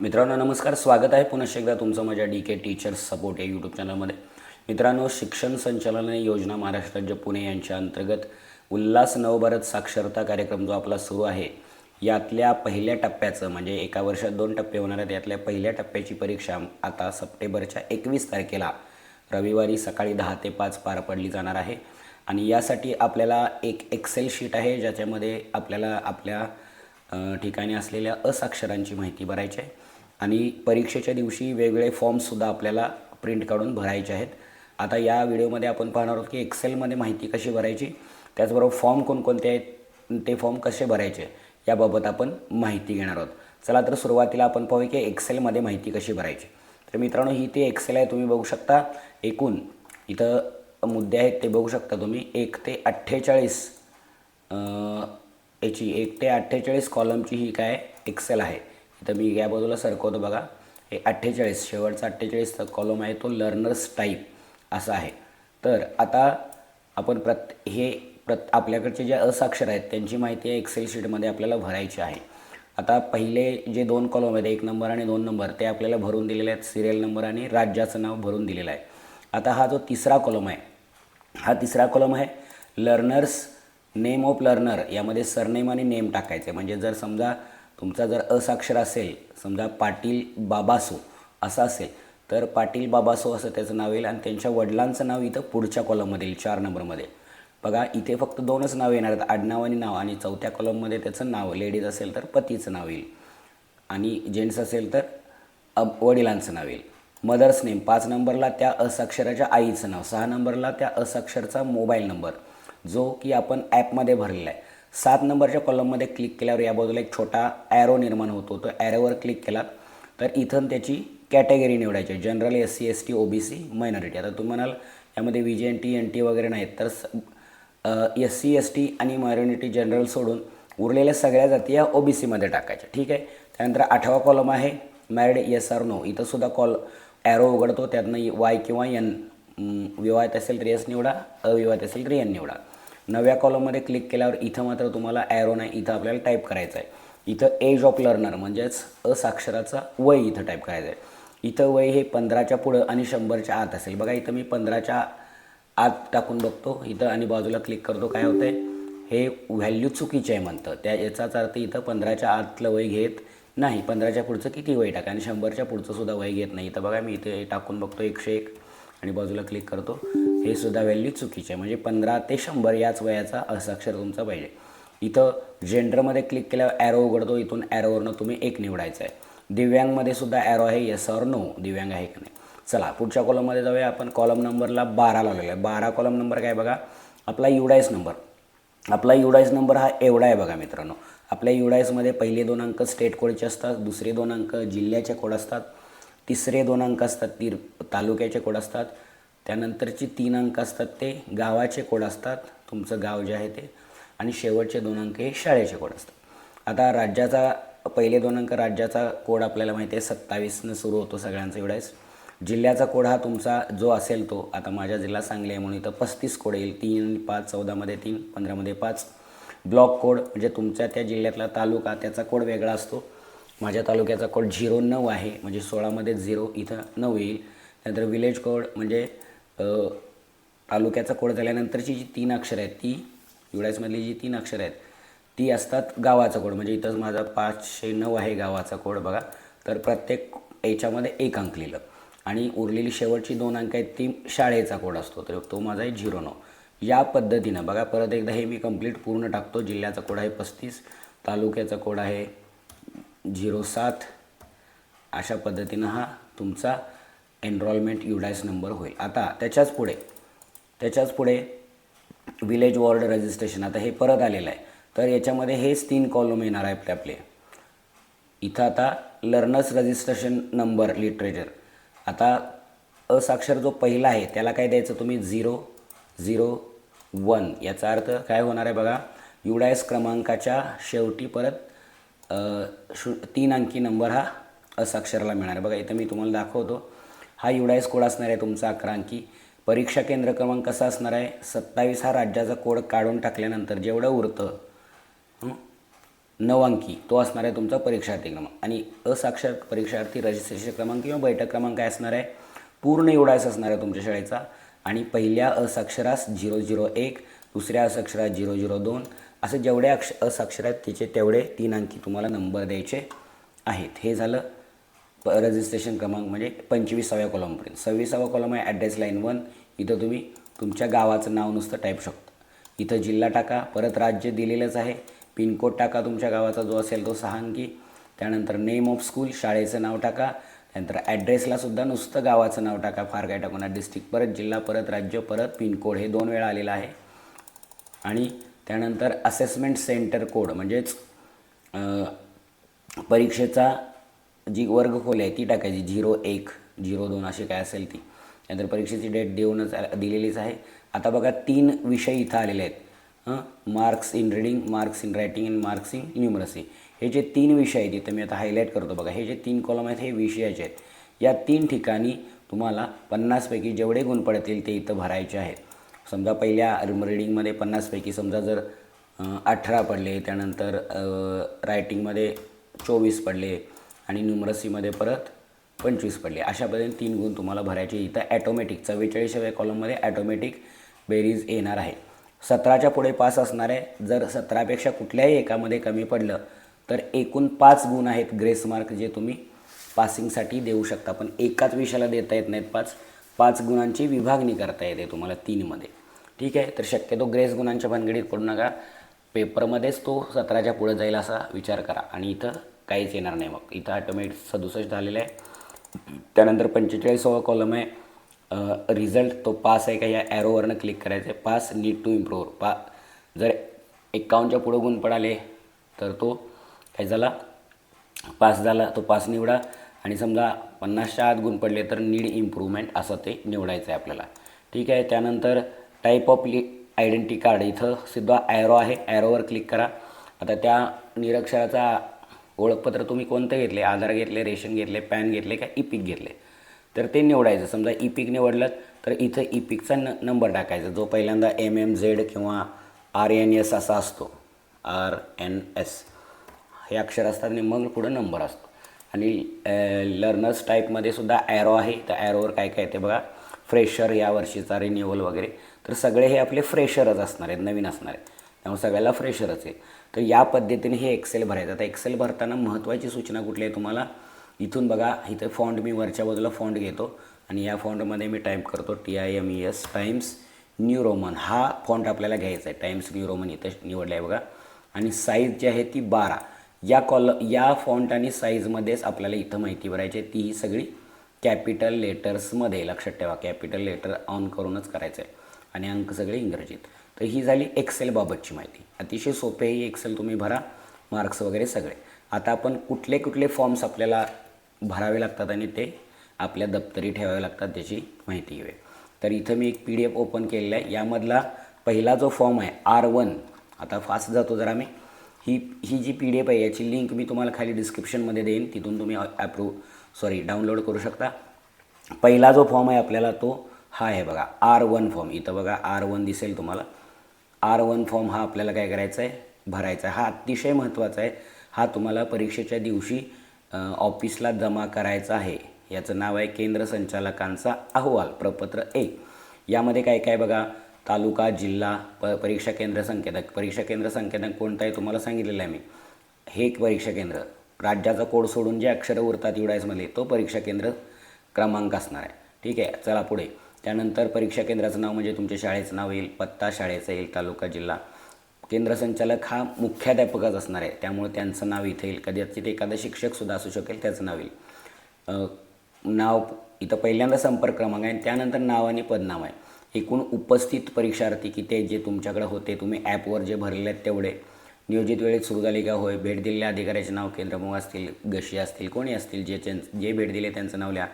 मित्रांनो नमस्कार. स्वागत आहे पुनश्च एकदा तुमचं माझ्या डी के टीचर्स सपोर्ट या यूट्यूब चॅनलमध्ये मित्रांनो शिक्षण संचालन योजना महाराष्ट्र राज्य पुणे यांच्या अंतर्गत उल्हास नवभारत साक्षरता कार्यक्रम जो आपला सुरू आहे यातल्या पहिल्या टप्प्याचं म्हणजे एका वर्षात दोन टप्पे होणार आहेत यातल्या पहिल्या टप्प्याची परीक्षा आता सप्टेंबरच्या एकवीस तारखेला रविवारी सकाळी दहा ते पाच पार पडली जाणार आहे. आणि यासाठी आपल्याला एक एक्सेल शीट आहे ज्याच्यामध्ये आपल्याला आपल्या ठिकाणी असलेल्या असाक्षरांची माहिती भरायची आहे. आणि परीक्षेच्या दिवशी वेगवेगळे फॉर्मसुद्धा आपल्याला प्रिंट काढून भरायचे आहेत. आता या व्हिडिओमध्ये आपण पाहणार आहोत की एक्सेलमध्ये माहिती कशी भरायची त्याचबरोबर फॉर्म कोणकोणते आहेत ते फॉर्म कसे भरायचे याबाबत आपण माहिती घेणार आहोत. चला तर सुरुवातीला आपण पाहूया की एक्सेलमध्ये माहिती कशी भरायची. तर मित्रांनो ही ते एक्सेल आहे तुम्ही बघू शकता. एकूण इथं मुद्दे आहेत ते बघू शकता तुम्ही. एक ते अठ्ठेचाळीस याची एक ते अठ्ठेचाळीस कॉलमची ही काय एक्सेल आहे. इथं मी या बाजूला सरकवतो बघा. हे अठ्ठेचाळीस शेवटचा अठ्ठेचाळीसचा कॉलम आहे तो लर्नर्स टाईप असा आहे. तर आता आपण प्रत हे प्रत आपल्याकडचे जे असाक्षर आहेत त्यांची माहिती आहे एक्सेल शीटमध्ये आपल्याला भरायची आहे. आता पहिले जे दोन कॉलम आहेत एक नंबर आणि दोन नंबर ते आपल्याला भरून दिलेले आहेत. सिरियल नंबर आणि राज्याचं नाव भरून दिलेलं आहे. आता हा जो तिसरा कॉलम आहे हा तिसरा कॉलम आहे लर्नर्स नेम ऑफ लर्नर यामध्ये सरनेम आणि नेम टाकायचे. म्हणजे जर समजा तुमचा जर असाक्षर असेल समजा पाटील बाबासो असं असेल तर पाटील बाबासो असं त्याचं नाव येईल आणि त्यांच्या वडिलांचं नाव इथं पुढच्या कॉलममध्ये येईल चार नंबरमध्ये बघा इथे फक्त दोनच नाव येणार आहेत. आडनाव आणि नाव आणि चौथ्या कॉलममध्ये त्याचं नाव लेडीज असेल तर पतीचं नाव येईल. आणि जेंट्स असेल तर अब वडिलांचं नाव येईल. मदर्स नेम पाच नंबरला त्या असाक्षराच्या आईचं नाव सहा नंबरला त्या असाक्षरचा मोबाईल नंबर जो की आपण ॲपमध्ये भरलेला आहे. सात नंबरच्या कॉलममध्ये क्लिक केल्यावर या बाजूला एक छोटा ॲरो निर्माण होतो. तो ॲरोवर क्लिक केला तर इथं त्याची कॅटेगरी निवडायची आहे. General S C S T O B C minority आता तुम्ही म्हणाल यामध्ये V J N T N T वगैरे नाहीत. तर एस सी एस टी आणि मायनॉरिटी जनरल सोडून उरलेल्या सगळ्या जाती या ओ बी सीमध्ये टाकायच्या. ठीक आहे? त्यानंतर आठवा कॉलम आहे मॅरिड येस आर नो इथंसुद्धा कॉल ॲरो उघडतो. त्यातनं वाय किंवा एन विवाहित असेल तर एस निवडा अविवाहित असेल तर एन निवडा. नव्या कॉलममध्ये क्लिक केल्यावर इथं मात्र तुम्हाला ॲरो नाही इथं आपल्याला टाईप करायचं आहे इथं एज ऑफ लर्नर म्हणजेच असाक्षराचा वय इथं टाईप करायचं आहे इथं वय हे पंधराच्या पुढं आणि शंभरच्या आत असेल. बघा इथं मी पंधराच्या आत टाकून बघतो. इथं आणि बाजूला क्लिक करतो काय होतंय? हे व्हॅल्यू चुकीचे आहे म्हणतं. त्या याचाच अर्थ इथं पंधराच्या आतलं वय घेत नाही. पंधराच्या पुढचं किती वय टाका? आणि शंभरच्या पुढचं सुद्धा वय घेत नाही. इथं बघा मी इथे टाकून बघतो एकशे एक आणि बाजूला क्लिक करतो. हे सुद्धा व्हॅल्यू चुकीचे आहे. म्हणजे पंधरा ते शंभर याच वयाचा असाक्षर तुमचा पाहिजे. इथं जेंडरमध्ये क्लिक केल्यावर ॲरो उघडतो इथून ॲरोवरनं तुम्ही एक निवडायचं आहे दिव्यांगमध्ये सुद्धा ॲरो आहे यस ऑर नो दिव्यांग आहे की नाही? चला पुढच्या कॉलममध्ये जाऊया आपण. कॉलम नंबरला बारा लावलेला आहे. बारा कॉलम नंबर काय बघा? आपला युडाईस नंबर आपला युडाईस नंबर हा एवढा आहे बघा मित्रांनो. आपल्या युडाईसमध्ये पहिले दोन अंक स्टेट कोडचे असतात दुसरे दोन अंक जिल्ह्याचे कोड असतात तिसरे दोन अंक असतात ती तालुक्याचे कोड असतात त्यानंतरचे तीन अंक असतात ते. गावाचे कोड असतात. तुमचं गाव जे आहे ते. आणि शेवटचे दोन अंक हे शाळेचे कोड असतात. आता राज्याचा पहिले दोन अंक राज्याचा कोड आपल्याला माहिती आहे. सत्तावीसनं सुरू होतो सगळ्यांचा एवढाच. जिल्ह्याचा कोड हा तुमचा जो असेल तो. आता माझा जिल्हा सांगली आहे म्हणून इथं पस्तीस कोड येईल. तीन पाच चौदामध्ये तीन पंधरामध्ये पाच. ब्लॉक कोड म्हणजे तुमच्या त्या जिल्ह्यातला तालुका त्याचा कोड वेगळा असतो. माझ्या तालुक्याचा कोड झिरो नऊ आहे. म्हणजे सोळामध्ये झिरो इथं नऊ येईल. त्यानंतर विलेज कोड म्हणजे तालुक्याचा कोड झाल्यानंतरची जी तीन अक्षरं आहेत ती युडाईसमधली जी तीन अक्षरं आहेत ती असतात गावाचा कोड. म्हणजे इथंच माझा पाचशे नऊ आहे गावाचा कोड बघा. तर प्रत्येक याच्यामध्ये एक अंक लिहिलं. आणि उरलेली शेवटची दोन अंक आहेत ती शाळेचा कोड असतो. तर तो माझा आहे झिरो नऊ. या पद्धतीनं बघा परत एकदा हे मी कंप्लीट पूर्ण टाकतो. जिल्ह्याचा कोड आहे पस्तीस तालुक्याचा कोड आहे झिरो सात. अशा पद्धतीनं हा तुमचा एनरॉलमेंट युडायस नंबर होईल. आता त्याच्याच पुढे त्याच्याच पुढे विलेज वॉर्ड रजिस्ट्रेशन आता हे परत आलेलं आहे. तर याच्यामध्ये हेच तीन कॉलम येणार आहे आपले आपले. इथं आता लर्नर्स रजिस्ट्रेशन नंबर लिटरेचर आता असाक्षर जो पहिला आहे त्याला काय द्यायचं तुम्ही? झिरो झिरो वन याचा अर्थ काय होणार आहे बघा? युडायस क्रमांकाच्या शेवटी परत शु तीन अंकी नंबर हा असाक्षराला मिळणार आहे. बघा इथं मी तुम्हाला दाखवतो. हा युडाय कोड असणार आहे तुमचा अकरा अंकी. परीक्षा केंद्र क्रमांक कसा असणार आहे? सत्तावीस हा राज्याचा कोड काढून टाकल्यानंतर जेवढं उरतं हं, नऊ अंकी तो असणार आहे तुमचा परीक्षार्थी क्रमांक. आणि असाक्षर परीक्षार्थी रजिस्ट्रेशन क्रमांक किंवा बैठक क्रमांक काय असणार आहे? पूर्ण युडायस असणार आहे तुमच्या शाळेचा. आणि पहिल्या असाक्षरास झिरो झिरो एक दुसऱ्या असाक्षरात झिरो झिरो दोन असे जेवढे अक्ष असाक्षर आहेत त्याचे तेवढे तीन अंकी तुम्हाला नंबर द्यायचे आहेत. हे झालं. प रजिस्ट्रेशन क्रमांक म्हणजे पंचवीसाव्या कॉलमपर्यंत सव्वीसावा कॉलम आहे ॲड्रेस लाईन वन इथं तुम्ही तुमच्या गावाचं नाव नुसतं टाईप शकता. इथं जिल्हा टाका परत राज्य दिलेलंच आहे. पिनकोड टाका तुमच्या गावाचा जो असेल तो सहा अंकी त्यानंतर नेम ऑफ स्कूल शाळेचं नाव टाका. त्यानंतर ॲड्रेसला सुद्धा नुसतं गावाचं नाव टाका फार काय टाकून डिस्ट्रिक्ट परत जिल्हा परत राज्य परत पिनकोड हे दोन वेळा आलेलं आहे. आणि त्यानंतर असेसमेंट सेंटर कोड म्हणजेच परीक्षेचा जी वर्गखोली आहे ती टाकायची. झिरो एक झिरो दोन अशी काय असेल ती. नंतर परीक्षेची डेट देऊनच दिलेलीच आहे. आता बघा तीन विषय इथं आलेले आहेत. हां? Marks in reading marks in writing and marks in numeracy. हे जे तीन विषय आहेत इथं मी आता हायलाईट करतो बघा. हे जे तीन कॉलम आहेत हे विषयाचे आहेत. या तीन ठिकाणी तुम्हाला पन्नासपैकी जेवढे गुण पडतील ते इथं भरायचे आहेत. समजा पहिल्या रीडिंगमध्ये पन्नासपैकी समजा जर अठरा पडले त्यानंतर रायटिंगमध्ये चोवीस पडले आणि न्युमरसीमध्ये परत पंचवीस पडले. अशा पद्धतीने तीन गुण तुम्हाला भरायचे. इथं ॲटोमॅटिक चव्वेचाळीसाव्या कॉलममध्ये ॲटोमॅटिक बेरीज येणार आहे. सतराच्या पुढे पास असणार आहे. जर सतरापेक्षा कुठल्याही एकामध्ये कमी पडलं तर एकूण पाच गुण आहेत ग्रेस मार्क जे तुम्ही पासिंगसाठी देऊ शकता. पण एकाच विषयाला देता येत नाहीत पाच. पाच गुणांची विभागणी करता येते तुम्हाला तीनमध्ये. ठीक आहे? तर शक्यतो ग्रेस गुणांच्या भानगडीत पडू नका. पेपरमध्येच तो सतराच्या पुढे जाईल असा विचार करा. आणि इथं काहीच येणार नाही मग. इथं ऑटोमॅटिक सदुसष्ट झालेलं आहे. त्यानंतर पंचेचाळीसावा कॉलम आहे. रिझल्ट तो पास आहे का या ॲरोवरनं क्लिक करायचं आहे पास नीड टू इम्प्रूव्ह पा जर एकावन्नच्या पुढं गुण पडाले तर तो काय झाला? पास झाला. तो पास निवडा. आणि समजा पन्नासच्या आत गुण पडले तर नीड इम्प्रूव्हमेंट असं ते निवडायचं आहे आपल्याला. ठीक आहे? त्यानंतर टाईप ऑफ लि आयडेंटिटी कार्ड इथं सिद्धा ॲरो आहे. ॲरोवर क्लिक करा. आता त्या निरक्षराचा ओळखपत्र तुम्ही कोणतं घेतले? आधार घेतले रेशन घेतले पॅन घेतले का इपिक घेतले? तर ते निवडायचं. समजा इपिक निवडलं तर इथं इपिकचा न नंबर टाकायचा. जो पहिल्यांदा एम एम झेड किंवा आर एन एस असा असतो आर एन एस हे अक्षर असतात आणि मग पुढं नंबर असतो. आणि लर्नर्स टाईपमध्ये सुद्धा ॲरो आहे. त्या ॲरोवर काय काय ते बघा. फ्रेशर या वर्षीचा रिन्युअल वगैरे. तर सगळे हे आपले फ्रेशरच असणार आहेत नवीन असणार आहेत. त्यामुळे सगळ्याला फ्रेशरच आहे. तर या पद्धतीने हे एक्सेल भरायचं. आता एक्सेल भरताना महत्त्वाची सूचना कुठली आहे तुम्हाला? इथून बघा इथं फॉन्ट मी वरच्या बाजूला फॉन्ट घेतो आणि या फॉन्टमध्ये मी टाईप करतो T I M E S Times New Roman हा फॉन्ट आपल्याला घ्यायचा आहे. टाइम्स न्यू रोमन इथं निवडला आहे बघा. आणि साईज जी आहे ती बारा. या कॉल या फॉन्ट आणि साईजमध्येच आपल्याला इथं माहिती भरायची आहे. ती ही सगळी कॅपिटल लेटर्समध्ये लक्षात ठेवा कॅपिटल लेटर ऑन करूनच करायचं आहे आणि अंक सगळे इंग्रजीत. तर ही झाली एक्सेलबाबतची माहिती. अतिशय सोपे ही एक्सेल तुम्ही भरा मार्क्स वगैरे सगळे. आता आपण कुठले कुठले फॉर्म्स आपल्याला भरावे लागतात आणि ते आपल्या दप्तरी ठेवावे लागतात त्याची माहिती घेऊया. तर इथं मी एक पी डी एफ ओपन केलेला आहे. यामधला पहिला जो फॉर्म आहे आर वन आता फास्ट जातो जरा मी. ही ही जी पी डी एफ आहे याची लिंक मी तुम्हाला खाली डिस्क्रिप्शनमध्ये देईन. तिथून तुम्ही ॲप्रूव सॉरी डाउनलोड करू शकता. पहिला जो फॉर्म आहे आपल्याला तो हा आहे बघा आर वन फॉर्म इथं बघा आर वन दिसेल तुम्हाला. आर वन फॉर्म हा आपल्याला काय करायचा आहे? भरायचा आहे. हा अतिशय महत्त्वाचा आहे. हा तुम्हाला परीक्षेच्या दिवशी ऑफिसला जमा करायचा आहे. याचं नाव आहे केंद्र संचालकांचा अहवाल प्रपत्र एक यामध्ये काय काय बघा? तालुका जिल्हा प परीक्षा केंद्र संकेतक. परीक्षा केंद्र संकेतक कोणतं आहे तुम्हाला सांगितलेलं आहे मी. हे एक परीक्षा केंद्र. राज्याचा कोड सोडून जे अक्षरं उरतात युडायसमध्ये तो परीक्षा केंद्र क्रमांक असणार आहे. ठीक आहे चला पुढे. त्यानंतर परीक्षा केंद्राचं नाव म्हणजे तुमच्या शाळेचं नाव येईल पत्ता शाळेचा येईल तालुका जिल्हा. केंद्र संचालक हा मुख्याध्यापकच असणार आहे. त्यामुळे त्यांचं नाव इथे येईल. कदाचित एखादा शिक्षकसुद्धा असू शकेल त्याचं नाव येईल. नाव इथं पहिल्यांदा संपर्क क्रमांक आहे त्यानंतर नाव आणि पदनाम आहे. एकूण उपस्थित परीक्षार्थी किती आहेत जे तुमच्याकडे होते तुम्ही ॲपवर जे भरलेले आहेत तेवढे. नियोजित वेळेत सुरू झाली का? होय. भेट दिलेल्या अधिकाऱ्याचे नाव केंद्रप्रमुख असतील गशी असतील कोणी असतील जे जे भेट दिले त्यांचं नाव लिहा.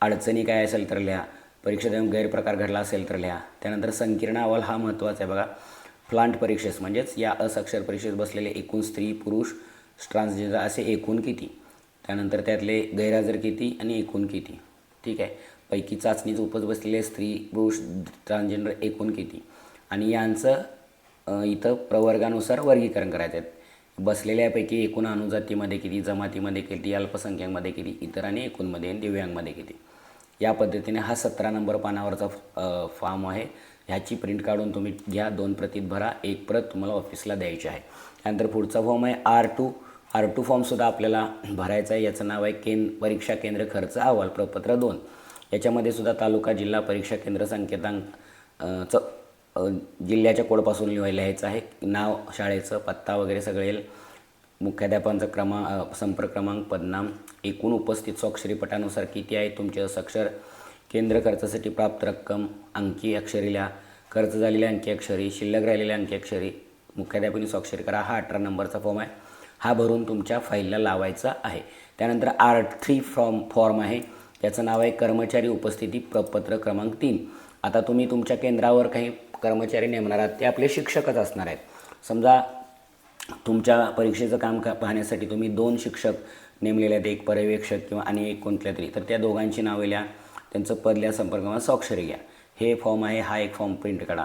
अडचणी काय असेल तर लिहा. परीक्षेत गैरप्रकार घडला असेल तर लिहा. त्यानंतर संकीर्ण अहवाल हा महत्त्वाचा आहे. बघा प्लांट परीक्षेस म्हणजेच या असाक्षर परीक्षेत बसलेले एकूण स्त्री पुरुष ट्रान्सजेंडर असे एकूण किती? त्यानंतर त्यातले गैरहजर किती आणि एकूण किती? ठीक आहे. पैकी चाचणीच उपज बसलेले स्त्री पुरुष ट्रान्सजेंडर एकूण किती? आणि यांचं इथं प्रवर्गानुसार वर्गीकरण करायचं आहे बसलेल्यापैकी एकूण अनुजातीमध्ये किती जमातीमध्ये किती अल्पसंख्याकमध्ये किती इतर आणि एकूणमध्ये आणि दिव्यांगमध्ये किती? या पद्धतीने हा सतरा नंबर पानावरचा फॉर्म आहे. ह्याची प्रिंट काढून तुम्ही घ्या दोन प्रतीत भरा एक प्रत तुम्हाला ऑफिसला द्यायची आहे. त्यानंतर पुढचा फॉर्म आहे आर टू. आर टू फॉर्मसुद्धा आपल्याला भरायचा आहे. याचं नाव आहे केंद्र परीक्षा केंद्र खर्च अहवाल प्रपत्र दोन. याच्यामध्ये सुद्धा तालुका जिल्हा परीक्षा केंद्र संकेतांक च जिल्ह्याच्या कोडपासून लिहायला लिहायचं आहे. नाव शाळेचं पत्ता वगैरे सगळे येईल. मुख्याध्यापकांचा क्रमांक संपर्क क्रमांक पदनाम. एकूण उपस्थित स्वाक्षरी पटानुसार किती आहे? तुमचे साक्षर केंद्र खर्चासाठी प्राप्त रक्कम अंकी अक्षरीला. खर्च झालेल्या अंकी अक्षरी शिल्लक राहिलेल्या अंकी अक्षरी. मुख्याध्यापकांनी स्वाक्षरी करा. हा अठरा नंबरचा फॉर्म आहे. हा भरून तुमच्या फाईलला लावायचा आहे. त्यानंतर आर थ्री फॉर्म फॉर्म आहे. त्याचं नाव आहे कर्मचारी उपस्थिती प्रपत्र क्रमांक तीन. आता तुम्ही तुमच्या केंद्रावर काही कर्मचारी नेमणार आहात ते आपले शिक्षकच असणार आहेत. समजा तुमच्या परीक्षेचं काम का पाहण्यासाठी तुम्ही दोन शिक्षक नेमलेले आहेत एक पर्यवेक्षक किंवा आणि एक कोणत्या तरी. तर त्या दोघांची नावे लिहा त्यांचं पद लिहा संपर्क स्वाक्षरी घ्या. हे फॉर्म आहे हा एक फॉर्म प्रिंट काढा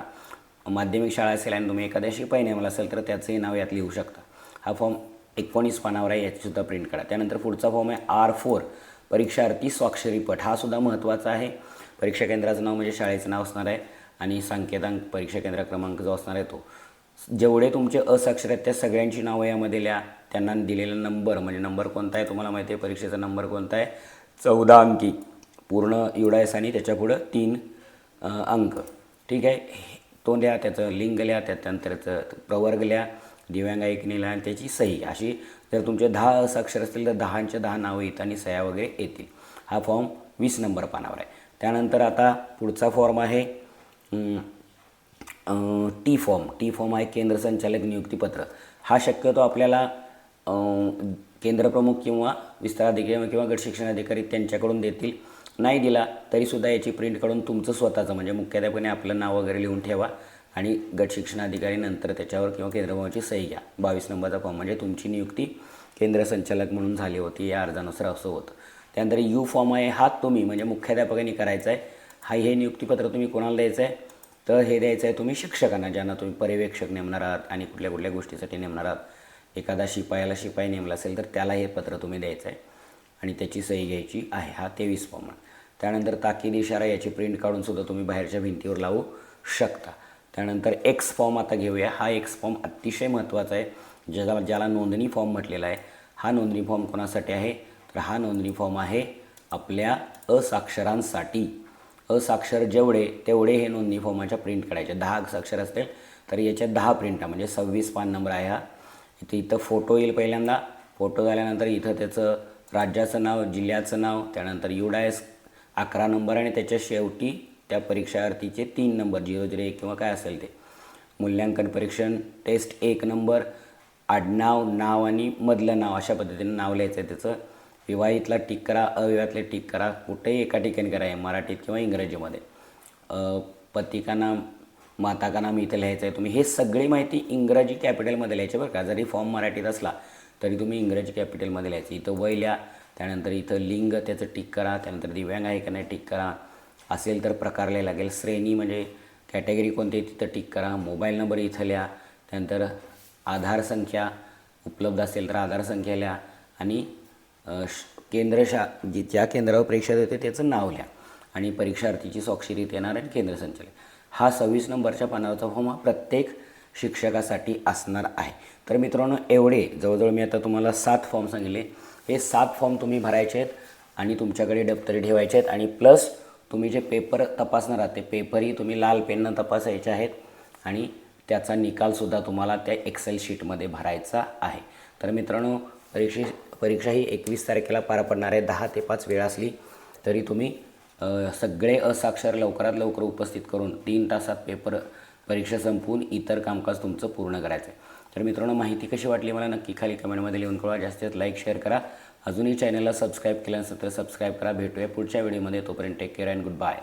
माध्यमिक शाळा असेल आणि तुम्ही एखाद्या शिपाई नेमला असेल तर त्याचंही नाव यात लिहू शकता. हा फॉर्म एकोणीस पानावर आहे याचीसुद्धा प्रिंट काढा त्यानंतर पुढचा फॉर्म आहे आर फोर परीक्षार्थी स्वाक्षरी पट. हा सुद्धा महत्त्वाचा आहे. परीक्षा केंद्राचं नाव म्हणजे शाळेचं नाव असणार आहे आणि संकेतांक परीक्षा केंद्र क्रमांक जो असणार आहे तो. जेवढे तुमचे असाक्षर आहेत त्या सगळ्यांची नावं यामध्ये लिहा. त्यांना दिलेला नंबर म्हणजे नंबर कोणता आहे तुम्हाला माहिती आहे? परीक्षेचा नंबर कोणता आहे? चौदा अंकी. पूर्ण युडायस आणि त्याच्यापुढं तीन अंक. ठीक आहे? तो लिहा त्याचं लिंग लिहा त्याच्यानंतर त्याचं प्रवर्ग लिहा दिव्यांग ऐकणी लिहा आणि त्याची सही. अशी जर तुमचे दहा असाक्षर असतील तर दहाच्या दहा नावं येतात आणि सह्या वगैरे येतील. हा फॉर्म वीस नंबर पानावर आहे. त्यानंतर आता पुढचा फॉर्म आहे टी फॉर्म टी फॉर्म आहे केंद्र संचालक नियुक्तीपत्र हा शक्यतो आपल्याला केंद्रप्रमुख किंवा विस्ताराधिकारी किंवा गट शिक्षण अधिकारी त्यांच्याकडून देतील. नाही दिला तरीसुद्धा याची प्रिंट काढून तुमचं स्वतःचं म्हणजे मुख्याध्यापकाने आपलं नाव वगैरे लिहून ठेवा आणि गट शिक्षण अधिकारी नंतर त्याच्यावर किंवा केंद्रप्रमुखाची सही घ्या. बावीस नंबरचा फॉर्म म्हणजे तुमची नियुक्ती केंद्र संचालक म्हणून झाली होती या अर्जानुसार असं होतं. त्यानंतर यू फॉर्म आहे हा तुम्ही म्हणजे मुख्याध्यापकांनी करायचा आहे हा हे नियुक्तीपत्र तुम्ही कोणाला द्यायचं आहे तर हे द्यायचं आहे तुम्ही शिक्षकांना ज्यांना तुम्ही पर्यवेक्षक नेमणार आहात आणि कुठल्या कुठल्या गोष्टीसाठी नेमणार आहात. एखादा शिपायाला शिपाई नेमला असेल तर त्याला हे पत्र तुम्ही द्यायचं आहे आणि त्याची सही घ्यायची आहे हा तेवीस फॉर्म त्यानंतर ताकीद इशारा याची प्रिंट काढूनसुद्धा तुम्ही बाहेरच्या भिंतीवर लावू शकता. त्यानंतर एक्स फॉर्म आता घेऊया. हा एक्स फॉर्म अतिशय महत्त्वाचा आहे. ज्याला ज्याला नोंदणी फॉर्म म्हटलेला आहे. हा नोंदणी फॉर्म कोणासाठी आहे? तर हा नोंदणी फॉर्म आहे आपल्या असाक्षरांसाठी असाक्षर जेवढे तेवढे हे नोंदणी फॉर्माच्या प्रिंट काढायचे दहा साक्षर असतील तर याच्या दहा प्रिंटा म्हणजे सव्वीस पान नंबर आहे हा. इथे इथं फोटो येईल पहिल्यांदा. फोटो झाल्यानंतर इथं त्याचं राज्याचं नाव जिल्ह्याचं नाव त्यानंतर युडायस अकरा नंबर आणि त्याच्या शेवटी त्या परीक्षार्थीचे तीन नंबर झिरो झिरो एक किंवा काय असेल ते. मूल्यांकन परीक्षण टेस्ट एक नंबर आडनाव नाव आणि मधलं नाव अशा पद्धतीने नाव लिहायचं आहे त्याचं. विवाहितला टिक करा अविवाहितला टिक करा कुठेही एका ठिकाणी करा आहे मराठीत किंवा इंग्रजीमध्ये. अ, पती का नाम माता का नाम इथं लिहायचं आहे तुम्ही हे सगळी माहिती इंग्रजी कॅपिटलमध्ये लिहायची बरं का. जरी फॉर्म मराठीत असला तरी तुम्ही इंग्रजी कॅपिटलमध्ये लिहायचं. इथं वय लिहा त्यानंतर इथं लिंग त्याचं टिक करा त्यानंतर दिव्यांग आहे का नाही टिक करा असेल तर प्रकार लिहायला लागेल. श्रेणी म्हणजे कॅटेगरी कोणती तिथं टिक करा मोबाईल नंबर इथं लिहा त्यानंतर आधार संख्या उपलब्ध असेल तर आधार संख्या लिहा आणि केंद्रशा श- जी ज्या केंद्रावर परीक्षा देते त्याचं नाव लिहा. आणि परीक्षार्थीची स्वाक्षरीत येणार आणि केंद्र संचालक हा सव्वीस नंबरच्या पानावरचा फॉर्म हा प्रत्येक शिक्षकासाठी असणार आहे. तर मित्रांनो एवढे. जवळजवळ मी आता तुम्हाला सात फॉर्म सांगितले. हे सात फॉर्म तुम्ही भरायचे आहेत आणि तुमच्याकडे दप्तरी ठेवायचे आहेत. आणि प्लस तुम्ही जे पेपर तपासणार आहात ते पेपरही तुम्ही लाल पेननं तपासायचे आहेत. आणि त्याचा निकालसुद्धा तुम्हाला त्या एक्सेल शीटमध्ये भरायचा आहे. तर मित्रांनो परीक्षे परीक्षा ही एकवीस तारखेला पार पडणार आहे. दहा ते पाच वेळ असली तरी तुम्ही सगळे असाक्षर लवकरात लवकर उपस्थित करून तीन तासात पेपर परीक्षा संपवून इतर कामकाज तुमचं पूर्ण करायचं आहे. तर मित्रांनो माहिती कशी वाटली मला नक्की खाली कमेंटमध्ये लिहून कळवा. जास्तीत लाईक शेअर करा. अजूनही चॅनलला सबस्क्राईब केलं नसेल तर सबस्क्राईब करा. भेटूया पुढच्या व्हिडिओमध्ये तोपर्यंत take care and good bye